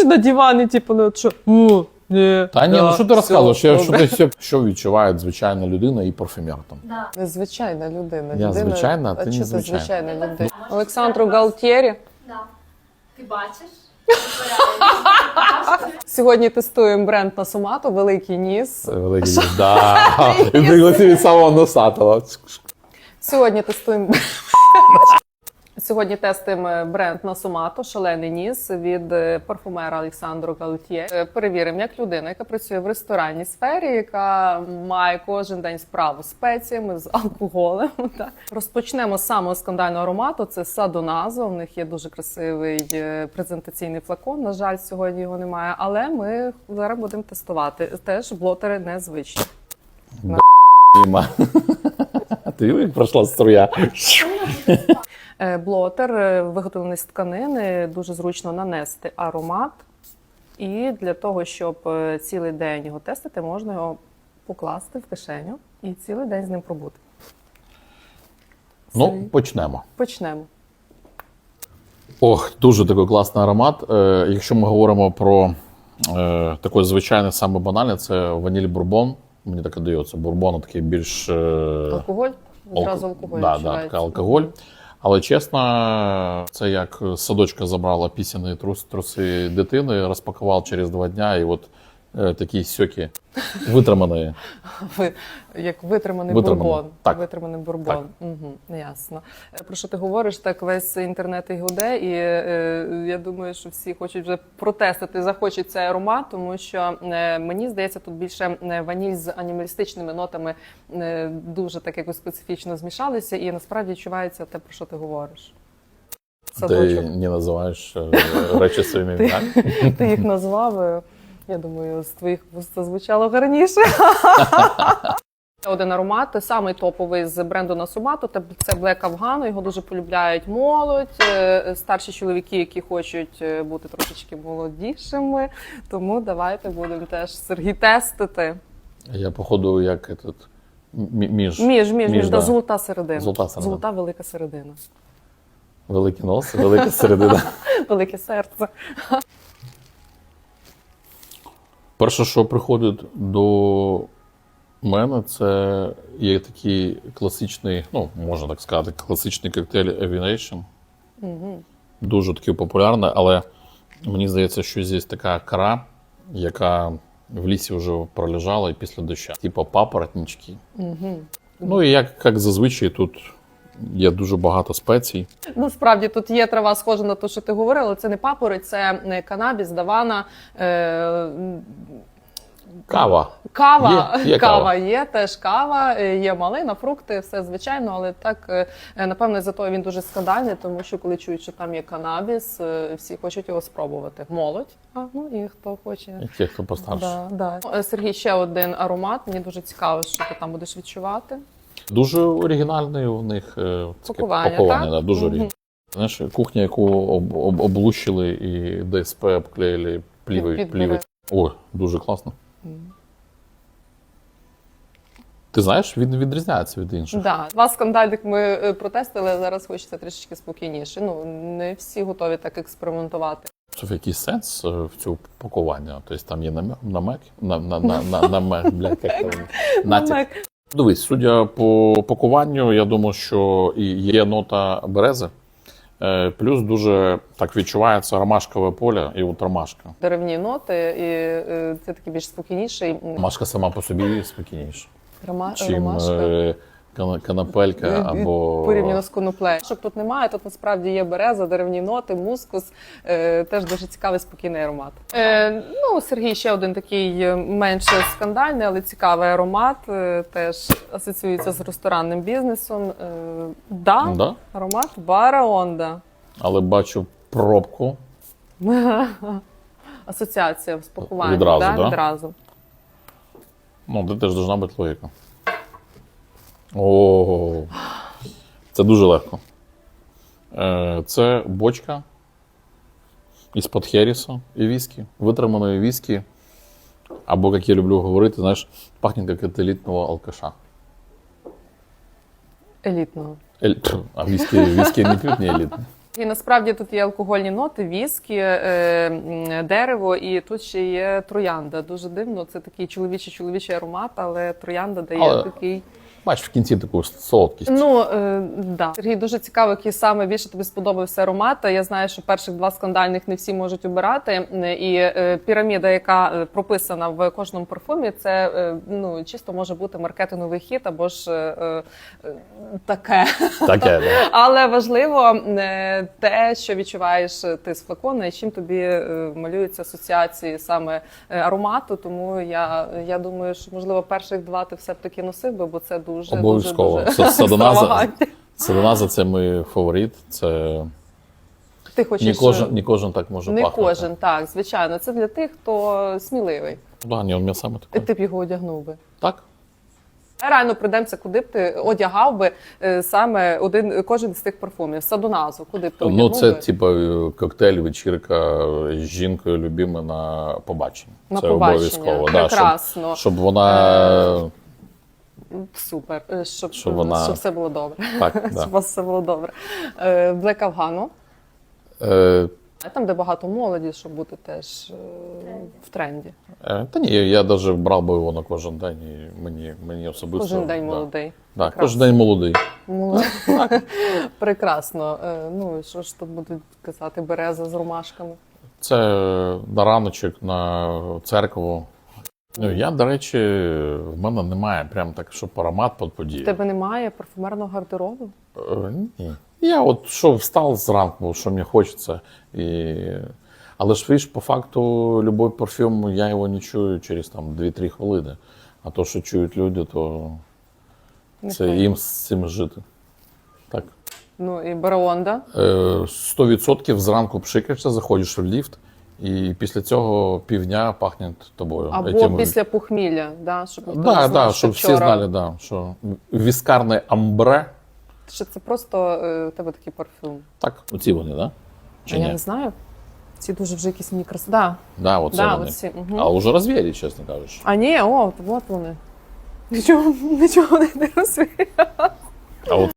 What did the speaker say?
сидиш на дивані, типу, ну, що, о, ні, Та ні, да, ну що ти розказуєш? Я, що, ти, що, відчуває звичайна людина і парфюмер там? Да. Звичайна людина. Я людина, звичайна, а ти чого незвичайна. звичайна людина. Олександру Галтєрі. Да. Ти бачиш? Сьогодні тестуємо бренд на Сумату, великий ніс. Великий дід. Да. Він пригласив від самого носатого. Сьогодні тестуємо. Сьогодні тестуємо бренд на Сумато, шалений ніс від е, парфумера Олександру Галтьє. Е, Перевіримо, як людина, яка працює в ресторанній сфері, яка має кожен день справу з спеціями, з алкоголем. Так. Розпочнемо з самого скандального аромату. Це Садоназо. У них є дуже красивий е, презентаційний флакон. На жаль, сьогодні його немає, але ми зараз будемо тестувати. Теж блотери незвичні. Ти як пройшла струя? Е, Блотер е, виготовлений з тканини, дуже зручно нанести аромат. І для того, щоб е, цілий день його тестити, можна його покласти в кишеню і цілий день з ним пробути. Ну, почнемо. Почнемо. Ох, дуже такий класний аромат. Е, якщо ми говоримо про е, такий звичайний, саме банальний, це ваніль бурбон. Мені так і дається. Бурбон такий більш е, Алкоголь? Одразу алкоголь Да, да, алкоголь. Але чесно, це як садочка забрала пісяні трус, труси дитини, розпакував через два дня, і от такі сьоки витримані. Ви, як витриманий, Витриманий, бурбон. так. Витриманий бурбон. Угу, ясно. Е, Про що ти говориш? Так весь інтернет і гуде, і е, я думаю, що всі хочуть вже протестити, захочуть цей аромат, тому що е, мені здається, тут більше е, ваніль з анімалістичними нотами е, дуже так якось специфічно змішалися, і насправді відчувається те, про що ти говориш. Ти Садочок. не називаєш е, речі своїми ім'ями. Ти їх назвав. Я думаю, з твоїх вуст це звучало гарніше. Один аромат, самий топовий з бренду Насумато, це Black Afghan. Його дуже полюбляють молодь, е, старші чоловіки, які хочуть е, бути трошечки молодішими. Тому давайте будемо теж Сергій тестити. Я, походу, як этот, між Між, між, між, да, золота середина. Золота середина. Золота велика середина. великий нос, велика середина. Велике серце. Перше, що приходить до мене, це є такий класичний, ну, можна так сказати, класичний коктейль Aviation. Угу. Дуже такий популярний, але мені здається, що є така кара, яка в лісі вже пролежала і після дощу. Типу папоротнички. Угу. Ну і як, як зазвичай тут є дуже багато спецій. Насправді тут є трава схожа на те, що ти говорила, але це не папороть, це е, канабіс, давана. Е, Кава. Кава, Є- є кава кава. є, теж кава, е, є малина, фрукти, все звичайно, але так, е, е, напевно, за того він дуже скандальний, тому що коли чують, що там є канабіс, всі хочуть його спробувати. Молодь, а ну і хто хоче. І ті, хто постарше. Да, да. Сергій, ще один аромат. Мені дуже цікаво, що ти там будеш відчувати. Дуже оригінальний у них е, таке Пакування, пакування так? да, дуже оригінальне. Знаєш, кухня, яку об, об, облущили і ДСП обклеїли плівою. Під- плівою. О, дуже класно. Ти знаєш, він відрізняється від інших. Да. Два скандальних ми е, протестили, а зараз хочеться трішечки спокійніше. Ну, не всі готові так експериментувати. Це якийсь сенс е, в цьому пакування. Тобто там є намек, намек, на, на, на, на, намек, блядь, як там, натяк. Дивись, судя по пакуванню, я думаю, що і є нота берези. Е, Плюс дуже так відчувається ромашкове поле і от ромашка. Деревні ноти, і е, це такий більш спокійніший. Ромашка сама по собі спокійніша, Рома, чим ромашка. е, кана- канапелька або Порівняно з коноплею. Щоб тут немає, тут насправді є береза, деревні ноти, мускус. Е, теж дуже цікавий спокійний аромат. Е, ну, Сергій ще один такий е, менше скандальний, але цікавий аромат. Е, теж асоціюється з ресторанним бізнесом. Е, да, Да? аромат Бараонда. але бачу пробку. Асоціація з пакуванням. Відразу, да? да? Відразу. Ну, де теж должна бути логіка. О, це дуже легко. Е, Це бочка із-под Херіса і віскі, витриманої віскі. Або, як я люблю говорити, знаєш, пахне як від елітного алкаша. Елітного. Ель... А віскі, віскі не п'ють не елітні. І насправді тут є алкогольні ноти, віскі, е, дерево, і тут ще є троянда. Дуже дивно. Це такий чоловічий чоловічий аромат, але троянда дає Але- такий. Бач, в кінці таку солодкість. Ну е, да. Сергій дуже цікаво, який саме більше тобі сподобався аромат. Я знаю, що перших два скандальних не всі можуть обирати. І е, піраміда, яка е, прописана в кожному парфумі, це е, ну чисто може бути маркетинговий хід або ж е, е, таке. Таке, да. Але важливо е, те, що відчуваєш ти з флакона, і чим тобі е, малюються асоціації саме е, аромату. Тому я, я думаю, що можливо перших два ти все б таки носив би, бо це дуже Обов'язково. Дуже, дуже Садоназа. Селеназа це мій фаворит. Це Ти хочеш не кожен, не кожен так може не пахнути. кожен, так звичайно. Це для тих, хто сміливий. Да, ні, у мене саме І ти б його одягнув би. Так. Реально прийдемося, куди б ти одягав би е, саме один кожен з тих парфумів. Садоназу, куди б ти Ну, це би? типу коктейль, вечірка з жінкою любиме на побаченні. На це побачення. обов'язково. Да, Прекрасно. щоб, щоб вона Супер, е, щоб, Щоб вона- щоб все було добре. так, Щоб да. у вас все було добре. Е, Black Afghan, Е, там, де багато молоді, щоб бути теж е, в тренді. е, та ні, я навіть брав би його на кожен день, і мені, мені особисто. Кожен день да. молодий. Да, Прекрасно. кожен день молодий. Молодий. Прекрасно. Е, Ну, що ж тут будуть казати, береза з ромашками. Це на раночок, на церкву. Ну, я, до речі, в мене немає прям так, щоб аромат під В подію. тебе немає парфумерного гардеробу? Е, Ні. Я от що встав зранку, що мені хочеться. І... Але ж видиш, по факту, любой парфюм, я його не чую через там 2-3 хвилини. А то, що чують люди, то це Нехай. їм з цим жити. Так. Ну і Бараонда. Е, 100% зранку пшикаєшся, заходиш в ліфт, і після цього півдня пахне тобою. Або Этим- після похмілля, да, щоб ніхто Да, не да, знав, щоб що всі знали, да, що віскарне амбре. Що це просто е, у тебе такий парфюм. Так, оці вони, да? Чи а я не знаю. Ці дуже вже якісь мені крас... Да. Да, оце Да, вони. оці, мгм. А вже розвєрі, чесно кажучи. А ні, о, от вони. Нічого, нічого не розумію. А от